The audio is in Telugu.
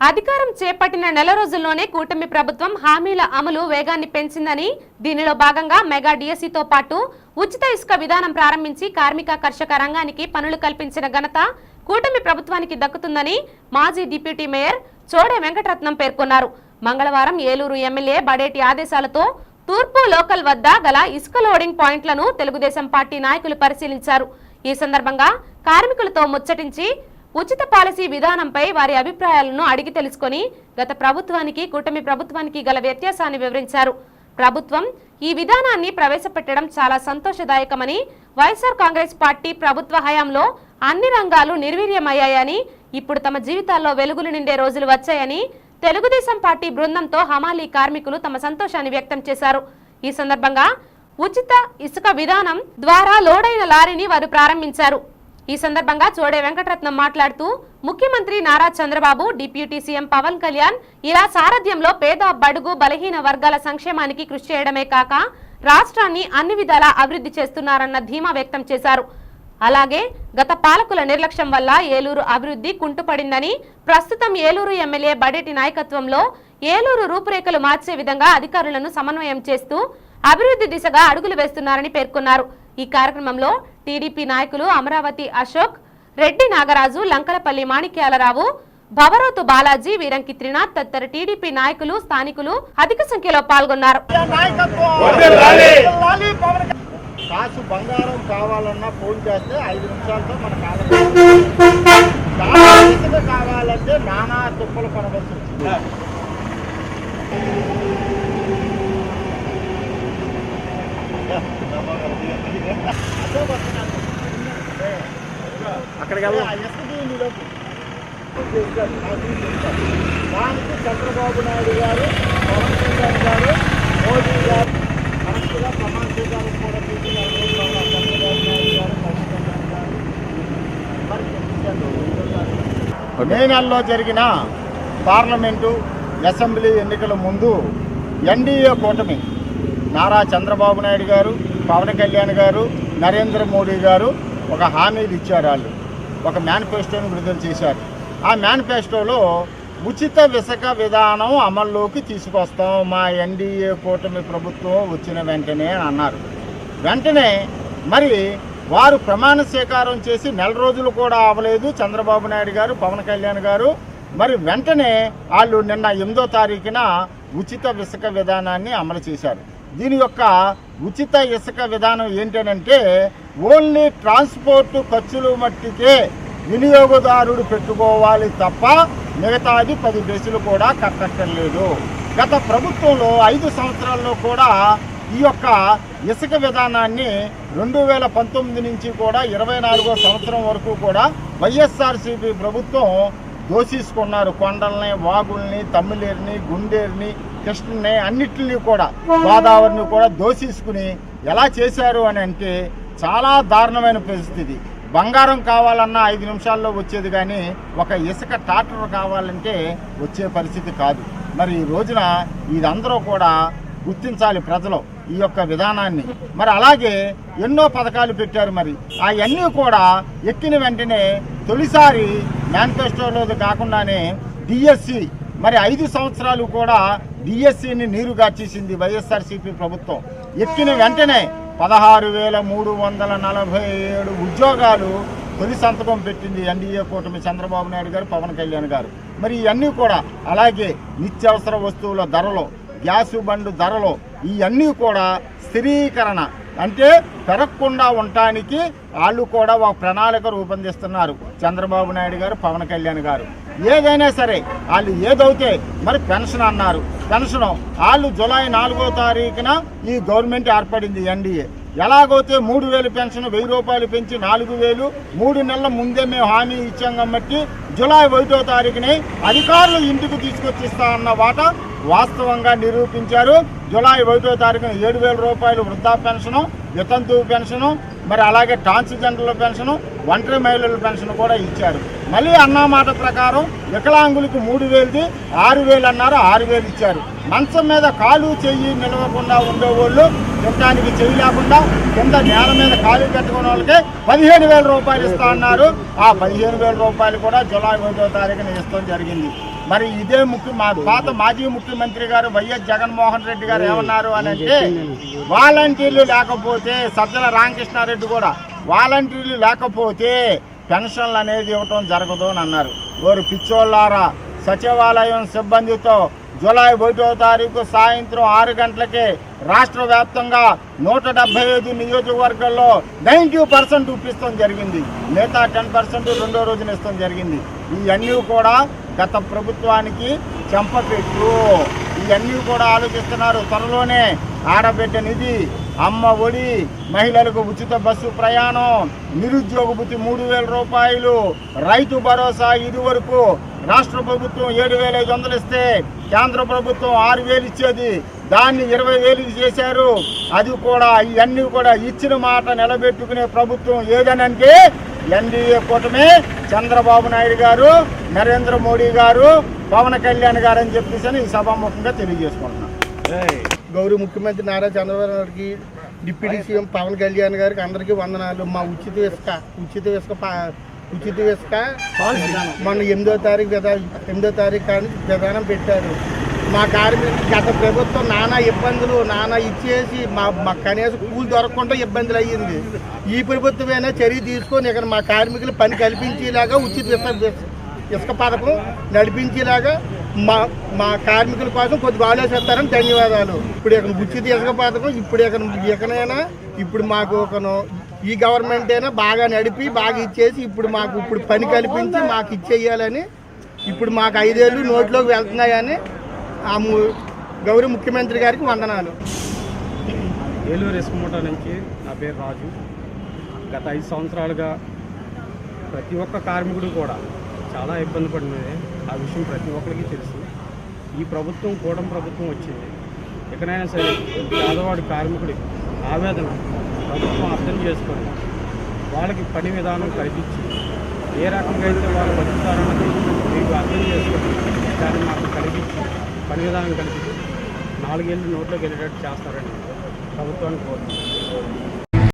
అధికారం చేపట్టిన నెల రోజుల్లోనే కూటమి ప్రభుత్వం హామీల అమలు వేగాన్ని పెంచిందని దీనిలో భాగంగా మెగా డిఎస్సితో పాటు ఉచిత ఇసుక విధానం ప్రారంభించి కార్మిక కర్షక రంగానికి పనులు కల్పించిన ఘనత కూటమి ప్రభుత్వానికి దక్కుతుందని మాజీ డిప్యూటీ మేయర్ చోడే వెంకటరత్నం పేర్కొన్నారు. మంగళవారం ఏలూరు ఎమ్మెల్యే బడేటి ఆదేశాలతో తూర్పు లోకల్ వద్ద గల ఇసుక లోడింగ్ పాయింట్లను తెలుగుదేశం పార్టీ నాయకులు పరిశీలించారు. ఈ సందర్భంగా కార్మికులతో ముచ్చటించి ఉచిత పాలసీ విధానంపై వారి అభిప్రాయాలను అడిగి తెలుసుకొని గత ప్రభుత్వానికి కూటమి ప్రభుత్వానికి గల వ్యత్యాసాన్ని వివరించారు. ప్రభుత్వం ఈ విధానాన్ని ప్రవేశపెట్టడం చాలా సంతోషదాయకమని వైఎస్ఆర్ కాంగ్రెస్ పార్టీ ప్రభుత్వ హయాంలో అన్ని రంగాలు నిర్వీర్యమయ్యాయని ఇప్పుడు తమ జీవితాల్లో వెలుగులు నిండే రోజులు వచ్చాయని తెలుగుదేశం పార్టీ బృందంతో హమాలీ కార్మికులు తమ సంతోషాన్ని వ్యక్తం చేశారు. ఈ సందర్భంగా ఉచిత ఇసుక విధానం ద్వారా లోడైన లారీని వారు ప్రారంభించారు. ఈ సందర్భంగా చోడే వెంకటరత్నం మాట్లాడుతూ ముఖ్యమంత్రి నారా చంద్రబాబు డిప్యూటీ సీఎం పవన్ కళ్యాణ్ ఇలా సారథ్యంలో పేద బడుగు బలహీన వర్గాల సంక్షేమానికి కృషి చేయడమే కాక రాష్ట్రాన్ని అన్ని విధాలా అభివృద్ధి చేస్తున్నారన్న ధీమా వ్యక్తం చేశారు. అలాగే గత పాలకుల నిర్లక్ష్యం వల్ల ఏలూరు అభివృద్ధి కుంటుపడిందని ప్రస్తుతం ఏలూరు ఎమ్మెల్యే బడేటి నాయకత్వంలో ఏలూరు రూపురేఖలు మార్చే విధంగా అధికారులను సమన్వయం చేస్తూ అభివృద్ధి దిశగా అడుగులు వేస్తున్నారని పేర్కొన్నారు. ఈ కార్యక్రమంలో టీడీపీ నాయకులు అమరావతి అశోక్ రెడ్డి నాగరాజు లంకలపల్లి మాణిక్యాలరావు భవరోతు బాలాజీ వీరంకి త్రినాథ్ తదితర టీడీపీ నాయకులు స్థానికులు అధిక సంఖ్యలో పాల్గొన్నారు. కాసు బంగారం కావాలన్నా ఫోన్ చేస్తే ఐదు నిమిషాలతో మన కాలం కావాలంటే నానా తుప్పలు పడవలసి వచ్చింది. అక్కడికి దానికి చంద్రబాబు నాయుడు గారు పవన్ కళ్యాణ్ గారు మోదీ గారు కరెక్ట్గా ప్రమాణ స్వీకారం కూడా తీసుకున్నారు. చంద్రబాబు నాయుడు గారు పవన్ కళ్యాణ్ గారు. మరి మే నెలలో జరిగిన పార్లమెంటు అసెంబ్లీ ఎన్నికల ముందు ఎన్డీఏ కూటమి నారా చంద్రబాబు నాయుడు గారు పవన్ కళ్యాణ్ గారు నరేంద్ర మోడీ గారు ఒక హామీలు ఇచ్చారు వాళ్ళు. ఒక మేనిఫెస్టోని విడుదల చేశారు. ఆ మేనిఫెస్టోలో ఉచిత విసక విధానం అమల్లోకి తీసుకొస్తాం మా ఎన్డీఏ కూటమి ప్రభుత్వం వచ్చిన వెంటనే అని అన్నారు. వెంటనే మరి వారు ప్రమాణ స్వీకారం చేసి నెల రోజులు కూడా అవ్వలేదు చంద్రబాబు నాయుడు గారు పవన్ కళ్యాణ్ గారు. మరి వెంటనే వాళ్ళు నిన్న ఎనిమిదో తారీఖున ఉచిత విసక విధానాన్ని అమలు చేశారు. దీని యొక్క ఉచిత ఇసుక విధానం ఏంటనంటే ఓన్లీ ట్రాన్స్పోర్ట్ ఖర్చులు మట్టికే వినియోగదారుడు పెట్టుకోవాలి తప్ప మిగతాది పది బెస్సులు కూడా కట్టక్కర్లేదు. గత ప్రభుత్వంలో ఐదు సంవత్సరాల్లో కూడా ఈ యొక్క ఇసుక విధానాన్ని రెండు వేల పంతొమ్మిది నుంచి కూడా ఇరవై నాలుగో సంవత్సరం వరకు కూడా వైఎస్ఆర్సీపీ ప్రభుత్వం దోషించుకున్నారు కొండల్ని వాగుల్ని తమ్మిలేరుని గుండేరుని కృష్ణని అన్నిటిని కూడా గోదావరిని కూడా దోషించుకుని ఎలా చేశారు అని అంటే చాలా దారుణమైన పరిస్థితి. బంగారం కావాలన్నా ఐదు నిమిషాల్లో వచ్చేది కానీ ఒక ఇసుక ట్రాక్టర్ కావాలంటే వచ్చే పరిస్థితి కాదు. మరి ఈ రోజున ఇదందరూ కూడా గుర్తించాలి ప్రజలు ఈ యొక్క విధానాన్ని. మరి అలాగే ఎన్నో పథకాలు పెట్టారు మరి. అవన్నీ కూడా ఎక్కిన వెంటనే తొలిసారి మేనిఫెస్టోలో కాకుండానే డిఎస్సి. మరి ఐదు సంవత్సరాలు కూడా డిఎస్సిని నీరు గార్చేసింది వైఎస్ఆర్సీపీ ప్రభుత్వం. ఎక్కిన వెంటనే పదహారు వేల మూడు వందల నలభై ఏడు ఉద్యోగాలు తొలి సంతకం పెట్టింది ఎన్డీఏ కూటమి చంద్రబాబు నాయుడు గారు పవన్ కళ్యాణ్ గారు. మరి ఇవన్నీ కూడా అలాగే నిత్యావసర వస్తువుల ధరలు గ్యాసు బండు ధరలు ఇవన్నీ కూడా స్థిరీకరణ అంటే పెరగకుండా ఉండటానికి వాళ్ళు కూడా ఒక ప్రణాళిక రూపొందిస్తున్నారు చంద్రబాబు నాయుడు గారు పవన్ కళ్యాణ్ గారు. ఏదైనా సరే వాళ్ళు ఏదైతే మరి పెన్షన్ అన్నారు పెన్షన్ వాళ్ళు జులై నాలుగో తారీఖున ఈ గవర్నమెంట్ ఏర్పడింది ఎన్డీఏ. ఎలాగైతే మూడు వేలు పెన్షన్ వెయ్యి రూపాయలు పెంచి నాలుగు వేలు మూడు నెలల ముందే మేము హామీ ఇచ్చాం కాబట్టి జులై ఒకటో తారీఖుని అధికారులు ఇంటికి తీసుకొచ్చిస్తా అన్న వాట వాస్తవంగా నిరూపించారు. జులై ఒకటో తారీఖున ఏడు వేల రూపాయలు వృద్ధా పెన్షను వితంతు పెన్షను మరి అలాగే ట్రాన్స్జెండర్ల పెన్షను ఒంటరి మహిళల పెన్షన్ కూడా ఇచ్చారు. మళ్ళీ అన్న మాట ప్రకారం వికలాంగులకు మూడు వేలది ఆరు వేలు అన్నారు ఆరు వేలు ఇచ్చారు. మంచం మీద కాలు చెయ్యి నిలవకుండా ఉండేవాళ్ళు తినడానికి చెయ్యి లేకుండా కింద నేల మీద కాలు పెట్టుకున్న వాళ్ళకి పదిహేను వేల రూపాయలు ఇస్తా అన్నారు. ఆ పదిహేను వేల రూపాయలు కూడా జులై ఒకటో తారీఖున ఇస్తాం జరిగింది. మరి ఇదే ముఖ్య మా పాత మాజీ ముఖ్యమంత్రి గారు వైఎస్ జగన్మోహన్ రెడ్డి గారు ఏమన్నారు అని అంటే వాలంటీర్లు లేకపోతే సజ్జల రామకృష్ణారెడ్డి కూడా వాలంటీర్లు లేకపోతే పెన్షన్లు అనేది ఇవ్వటం జరగదు అని అన్నారు. వారు పిచ్చోళ్ళారా సచివాలయం సిబ్బందితో జూలై ఒకటో తారీఖు సాయంత్రం ఆరు గంటలకే రాష్ట్ర వ్యాప్తంగా నూట డెబ్బై ఐదు నియోజకవర్గాల్లో నైంటీ పర్సెంట్ ఇప్పిస్తాం జరిగింది. మిగతా టెన్ పర్సెంట్ రెండో రోజున ఇస్తాం జరిగింది. ఇవన్నీ కూడా గత ప్రభుత్వానికి చెంపపెట్టు. ఇవన్నీ కూడా ఆలోచిస్తున్నారు. త్వరలోనే ఆడబిడ్డ నిధి అమ్మ ఒడి మహిళలకు ఉచిత బస్సు ప్రయాణం నిరుద్యోగ భృతి మూడు వేల రూపాయలు రైతు భరోసా ఇదివరకు రాష్ట్ర ప్రభుత్వం ఏడు వేల ఐదు వందలు ఇస్తే కేంద్ర ప్రభుత్వం ఆరు వేలు ఇచ్చేది. దాన్ని ఇరవై వేలు చేశారు. అది కూడా ఇవన్నీ కూడా ఇచ్చిన మాట నిలబెట్టుకునే ప్రభుత్వం ఏదనంటే ఎన్డీఏ కూటమి చంద్రబాబు నాయుడు గారు నరేంద్ర మోడీ గారు పవన్ కళ్యాణ్ గారు అని చెప్పేసి అని ఈ సభాముఖంగా తెలియజేసుకుంటున్నాను గౌరవ ముఖ్యమంత్రి నారా చంద్రబాబు నాయుడుకి డిప్యూటీ సీఎం పవన్ కళ్యాణ్ గారికి అందరికీ వందనాలు. మా ఉచిత ఇసుక ఉచిత ఇసుక ఉచిత ఇసుక మొన్న ఎనిమిదో తారీఖు విధా ఎనిమిదో తారీఖు కానీ విధానం పెట్టారు. మా కార్మికులు గత ప్రభుత్వం నానా ఇబ్బందులు నానా ఇచ్చేసి మా మా కనీసం కూలి దొరకకుండా ఇబ్బందులు అయ్యింది. ఈ ప్రభుత్వమైనా చర్య తీసుకొని ఇక్కడ మా కార్మికులు పని కల్పించేలాగా ఉచిత ఇసుక ఇసుక పథకం నడిపించేలాగా మా మా కార్మికుల కోసం కొద్దిగా ఆలోచిస్తారని ధన్యవాదాలు. ఇప్పుడు ఇక్కడ ఉచిత ఇసుక పథకం ఇప్పుడు ఇక్కడ ఇకనైనా ఇప్పుడు మాకు ఒకను ఈ గవర్నమెంట్ అయినా బాగా నడిపి బాగా ఇచ్చేసి ఇప్పుడు మాకు ఇప్పుడు పని కల్పించి మాకు ఇచ్చేయాలని ఇప్పుడు మాకు ఐదేళ్ళు నోట్లోకి వెళ్తున్నాయని ఆ గౌరవ ముఖ్యమంత్రి గారికి వందనాలు. ఏలూరు ఎస్కమోట నుంచి నా పేరు రాజు. గత ఐదు సంవత్సరాలుగా ప్రతి ఒక్క కార్మికుడు కూడా చాలా ఇబ్బంది పడినది. ఆ విషయం ప్రతి ఒక్కరికి తెలుసు. ఈ ప్రభుత్వం కూడా ప్రభుత్వం వచ్చింది. ఎక్కడైనా సరే పేదవాడి కార్మికుడి ఆవేదన ప్రభుత్వం అర్థం చేసుకొని వాళ్ళకి పని విధానం కల్పించి ఏ రకంగా అయితే వాళ్ళు బతుకుతారన్నది మీకు అర్థం చేసుకొని దాన్ని మాకు కలిగించి పని విధానం కలిపి నాలుగేళ్ళు నోట్లోకి వెళ్ళేటట్టు చేస్తారని ప్రభుత్వాన్ని కోరుతున్నాను